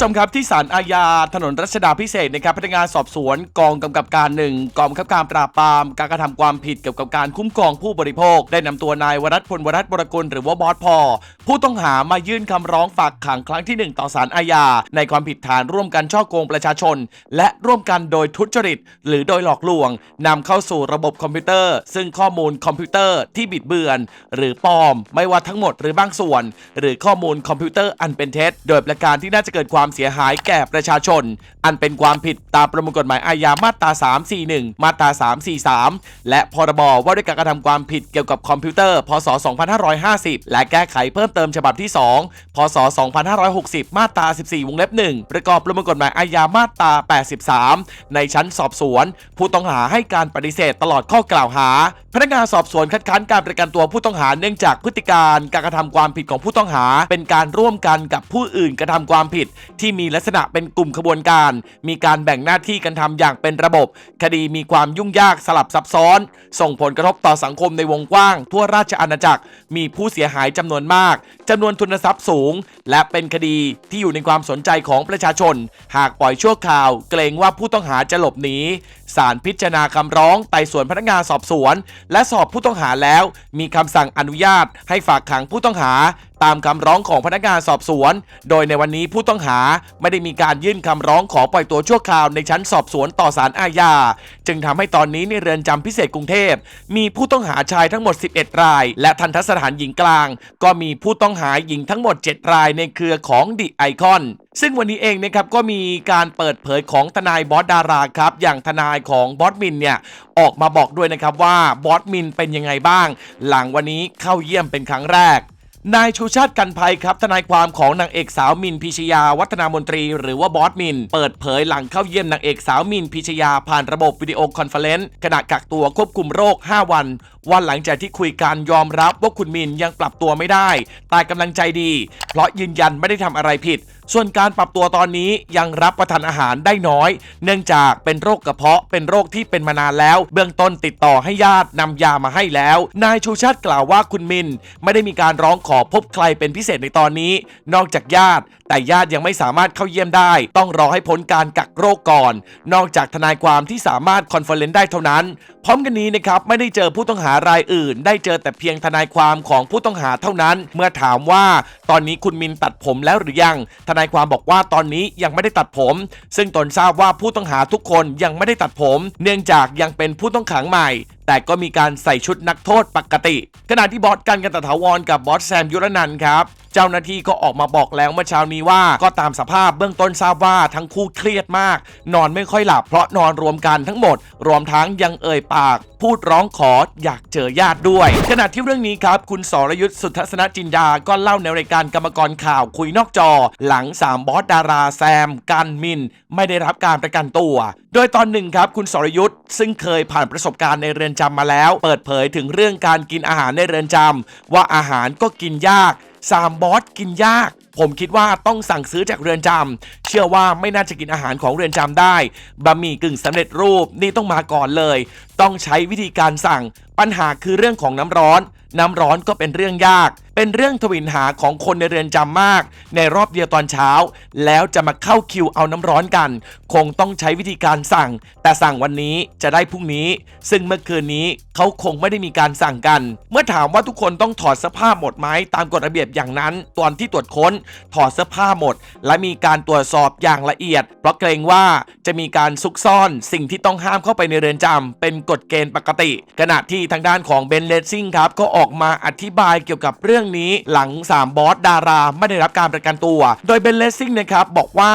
ผู้ชมครับที่ศาลอาญาถนนรัชดาพิเศษนะครับพนักงานสอบสวนกองกำกับการหนึ่งกองบังคับการปราบปราม การกระทำความผิดเกี่ยวกับการคุ้มครองผู้บริโภค ได้นำตัวนาย วรัตน์พลวรัตน์บรกุลหรือว่าบอสพอผู้ต้องหามายื่นคำร้องฝากขังครั้งที่หนึ่งต่อศาลอาญาในความผิดฐานร่วมกันช่อโกงประชาชน และร่วมกันโดยทุจริต หรือโดยหลอกลวงนำเข้าสู่ระบบคอมพิวเตอร์ ซึ่งข้อมูลคอมพิวเตอร์ที่บิดเบือน หรือปลอม ไม่ว่าทั้งหมดหรือบางส่วน หรือข้อมูลคอมพิวเตอร์อันเป็นเท็จโดยประการที่น่าจะเกิดความเสียหายแก่ประชาชน อันเป็นความผิดตามประมวลกฎหมายอาญามาตรา 341 มาตรา 343 และพรบว่าด้วยการกระทำความผิดเกี่ยวกับคอมพิวเตอร์ พศ 2550 และแก้ไขเพิ่มเติมฉบับที่ 2 พศ 2560 มาตรา 14 วงเล็บ 1 ประกอบประมวลกฎหมายอาญามาตรา 83 ในชั้นสอบสวน ผู้ต้องหาให้การปฏิเสธตลอดข้อกล่าวหา พนักงานสอบสวนคัดค้านการประกันตัวผู้ต้องหาเนื่องจากพฤติการการกระทำความผิดของผู้ต้องหา เป็นการร่วมกันกับผู้อื่นกระทำความผิดที่มีลักษณะเป็นกลุ่มขบวนการ มีการแบ่งหน้าที่กันทำอย่างเป็นระบบ คดีมีความยุ่งยากสลับซับซ้อน ส่งผลกระทบต่อสังคมในวงกว้าง ทั่วราชอาณาจักร มีผู้เสียหายจำนวนมากจำนวนทุนทรัพย์สูง และเป็นคดีที่อยู่ในความสนใจของประชาชน หากปล่อยชั่วคราว เกรงว่าผู้ต้องหาจะหลบหนีศาลพิจารณาคำร้องไต่สวนพนักงานสอบสวน และสอบผู้ต้องหาแล้ว มีคำสั่งอนุญาตให้ฝากขังผู้ต้องหา ตามคำร้องของพนักงานสอบสวน โดยในวันนี้ผู้ต้องหาไม่ได้มีการยื่นคำร้องขอปล่อยตัวชั่วคราวในชั้นสอบสวนต่อศาลอาญา จึงทำให้ตอนนี้ในเรือนจำพิเศษกรุงเทพ มีผู้ต้องหาชายทั้งหมด 11 ราย และทันทสถานหญิงกลาง ก็มีผู้ต้องหาหญิงทั้งหมด 7 รายในเครือของดิไอคอนซึ่งวันนี้เองนะครับก็มีการเปิดเผยของทนายบอสดาราครับ อย่างทนายของบอสมินเนี่ยออกมาบอกด้วยนะครับว่าบอสมินเป็นยังไงบ้าง หลังวันนี้เข้าเยี่ยมเป็นครั้งแรก นายชูชาติกันภัยครับ ทนายความของนางเอกสาวมินพิชยาวัฒนามนตรี หรือว่าบอสมิน เปิดเผยหลังเข้าเยี่ยมนางเอกสาวมินพิชยาผ่านระบบวิดีโอคอนเฟลเลนซ์ขณะกักตัวควบคุมโรค 5 วันวันหลังจากที่คุยกันยอมรับว่าคุณมินยังปรับตัวไม่ได้ แต่กำลังใจดี เพราะยืนยันไม่ได้ทำอะไรผิด ส่วนการปรับตัวตอนนี้ยังรับประทานอาหารได้น้อย เนื่องจากเป็นโรคกระเพาะเป็นโรคที่เป็นมานานแล้ว เบื้องต้นติดต่อให้ญาตินำยามาให้แล้ว นายชูชาติกล่าวว่าคุณมิน ไม่ได้มีการร้องขอพบใครเป็นพิเศษในตอนนี้ นอกจากญาติ แต่ญาติยังไม่สามารถเข้าเยี่ยมได้ ต้องรอให้พ้นการกักโรคก่อน นอกจากทนายความที่สามารถคอนเฟอเรนซ์ได้เท่านั้น พร้อมกันนี้นะครับไม่ได้เจอผู้ต้องหารายอื่น ได้เจอแต่เพียงทนายความของผู้ต้องหาเท่านั้น เมื่อถามว่าตอนนี้คุณมินตัดผมแล้วหรือยัง ทนายความบอกว่าตอนนี้ยังไม่ได้ตัดผม ซึ่งตนทราบว่าผู้ต้องหาทุกคนยังไม่ได้ตัดผม เนื่องจากยังเป็นผู้ต้องขังใหม่แต่ก็มีการใส่ชุดนักโทษปกติ ขณะที่บอสกันกันตถาวรกับบอสแซมยุรนันครับ เจ้าหน้าที่ก็ออกมาบอกแล้วเมื่อเช้านี้ว่าก็ตามสภาพเบื้องต้นทราบว่าทั้งคู่เครียดมาก นอนไม่ค่อยหลับเพราะนอนรวมกันทั้งหมด รวมทั้งยังเอ่ยปาก พูดร้องขออยากเจอญาติด้วย ขณะที่เรื่องนี้ครับ คุณสรยุทธ์สุทัศนจินดาก็เล่าในรายการกรรมกรข่าวคุยนอกจอ หลัง 3 บอสดาราแซม กันมิน ไม่ได้รับการประกันตัว โดยตอนหนึ่งครับ คุณสรยุทธ์ซึ่งเคยผ่านประสบการณ์ในเรือนจำมาแล้ว เปิดเผยถึงเรื่องการกินอาหารในเรือนจำว่าอาหารก็กินยาก สามบอสกินยาก ผมคิดว่าต้องสั่งซื้อจากเรือนจำเชื่อว่าไม่น่าจะกินอาหารของเรือนจำได้บะหมี่กึ่งสำเร็จรูปนี่ต้องมาก่อนเลย ต้องใช้วิธีการสั่ง ปัญหาคือเรื่องของน้ำร้อน น้ำร้อนก็เป็นเรื่องยาก เป็นเรื่องทวินหาของคนในเรือนจำมาก ในรอบเดียวตอนเช้า แล้วจะมาเข้าคิวเอาน้ำร้อนกัน คงต้องใช้วิธีการสั่ง แต่สั่งวันนี้จะได้พรุ่งนี้ ซึ่งเมื่อคืนนี้เขาคงไม่ได้มีการสั่งกัน เมื่อถามว่าทุกคนต้องถอดเสื้อผ้าหมดไหมตามกฎระเบียบอย่างนั้น ตอนที่ตรวจค้นถอดเสื้อผ้าหมด และมีการตรวจสอบอย่างละเอียด เพราะเกรงว่าจะมีการซุกซ่อน สิ่งที่ต้องห้ามเข้าไปในเรือนจำเป็นกฎเกณฑ์ปกติ ขณะที่ทางด้านของเบนเลสซิงครับก็ออกมาอธิบายเกี่ยวกับเรื่องนี้หลัง 3 บอสดาราไม่ได้รับการประกันตัว โดยเบนเลสซิงนะครับบอกว่า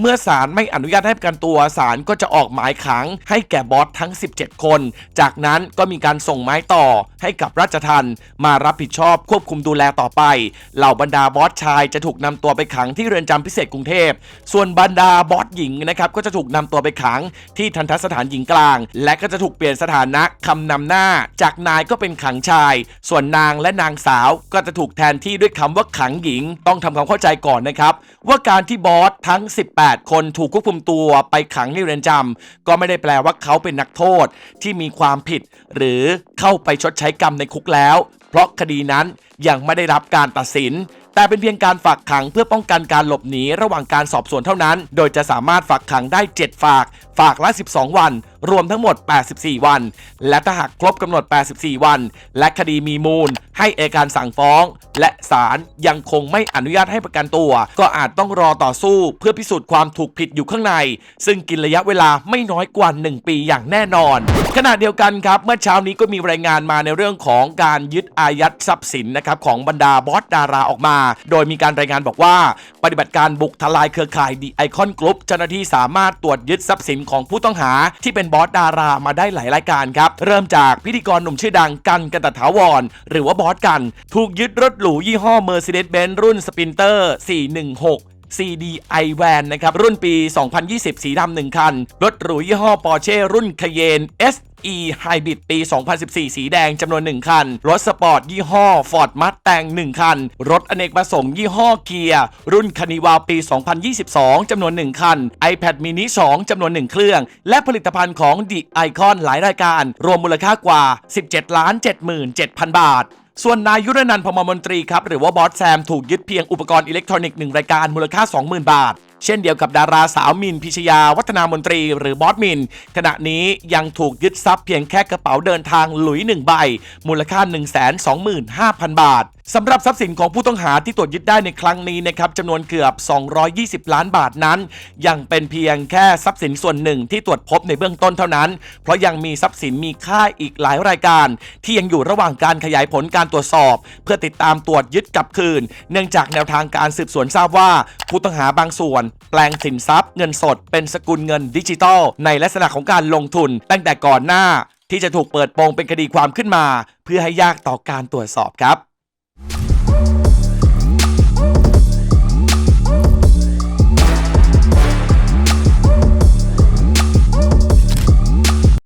เมื่อศาลไม่อนุญาตให้ประกันตัวศาลก็จะออกหมายขัง ให้แก่บอสทั้ง 17 คน จากนั้นก็มีการส่งไม้ต่อให้กับราชทันมารับผิดชอบควบคุมดูแลต่อไป เหล่าบรรดาบอสชายจะถูกนำตัวไปขังที่เรือนจำพิเศษกรุงเทพ ส่วนบรรดาบอสหญิงนะครับก็จะถูกนำตัวไปขังที่ทันทสถานหญิงกลาง และก็จะถูกเปลี่ยนสถานะคำนำหน้า จากนายก็เป็นขังชาย ส่วนนางและนางสาวก็จะถูกแทนที่ด้วยคำว่าขังหญิง ต้องทำความเข้าใจก่อนนะครับ ว่าการที่บอสทั้ง 18 คนถูกควบคุมตัวไปขังในเรือนจำก็ไม่ได้แปลว่าเขาเป็นนักโทษที่มีความผิด หรือเข้าไปชดใช้กรรมในคุกแล้ว เพราะคดีนั้นยังไม่ได้รับการตัดสิน แต่เป็นเพียงการฝากขังเพื่อป้องกันการหลบหนีระหว่างการสอบสวนเท่านั้น โดยจะสามารถฝากขังได้ 7 ฝาก ฝากละ 12 วัน รวมทั้งหมด 84 วัน และถ้าหากครบกำหนด 84 วัน และคดีมีมูล ให้เอการสั่งฟ้อง และศาลยังคงไม่อนุญาตให้ประกันตัว ก็อาจต้องรอต่อสู้ เพื่อพิสูจน์ความถูกผิดอยู่ข้างใน ซึ่งกินระยะเวลาไม่น้อยกว่า 1 ปีอย่างแน่นอน ขณะเดียวกันครับ เมื่อเช้านี้ก็มีรายงานมาในเรื่องของการยึดอายัดทรัพย์สินนะครับของบรรดาบอสดาราออกมาโดยมีการรายงานบอกว่า ปฏิบัติการบุกทลายเครือข่ายดีไอคอนกรุ๊ปเจ้าหน้าที่สามารถตรวจยึดทรัพย์สินของผู้ต้องหา ที่เป็นบอสดารามาได้หลายรายการครับ เริ่มจากพิธีกรหนุ่มชื่อดังกันกันตถาวร หรือว่าบอสกัน ถูกยึดรถหรูยี่ห้อ Mercedes-Benz รุ่น Sprinter 416 CDI Van นะครับ รุ่นปี 2020 สีดำหนึ่งคัน รถหรูยี่ห้อ Porsche รุ่น Cayenne E Hybrid ปี 2014 สีแดงจำนวน 1 คัน รถสปอร์ตยี่ห้อ Ford Mustang 1 คัน รถอเนกประสงค์ยี่ห้อเกียร์รุ่นคานิวาปี 2022 จำนวน 1 คัน iPad mini 2 จำนวน 1 เครื่อง และผลิตภัณฑ์ของ The Icon หลายรายการ รวมมูลค่ากว่า 17ล้าน77,000 บาทส่วนนายยุรนันพมมนตรีครับ หรือว่าบอสแซม ถูกยึดเพียงอุปกรณ์อิเล็กทรอนิกส์หนึ่งรายการมูลค่า 20,000 บาท เช่นเดียวกับดาราสาวมินพิชยาวัฒนามนตรีหรือบอสมิน ขณะนี้ยังถูกยึดทรัพย์เพียงแค่กระเป๋าเดินทางหลุยหนึ่งใบ มูลค่า 125,000 บาท สำหรับทรัพย์สินของผู้ต้องหาที่ตรวจยึดได้ในครั้งนี้นะครับจำนวนเกือบ 220 ล้านบาทนั้น ยังเป็นเพียงแค่ทรัพย์สินส่วนหนึ่งที่ตรวจพบในเบื้องต้นเท่านั้น เพราะยังมีทรัพย์สินมีค่าอีกหลายรายการ ที่ยังอยู่ระหว่างการขยายผลการตรวจสอบ เพื่อติดตามตรวจยึดกลับคืน เนื่องจากแนวทางการสืบสวนทราบว่า ผู้ต้องหาบางส่วน แปลงสินทรัพย์ เงินสด เป็นสกุลเงินดิจิทัล ในลักษณะของการลงทุน ตั้งแต่ก่อนหน้า ที่จะถูกเปิดโปงเป็นคดีความขึ้นมา เพื่อให้ยากต่อการตรวจสอบครับ Thank you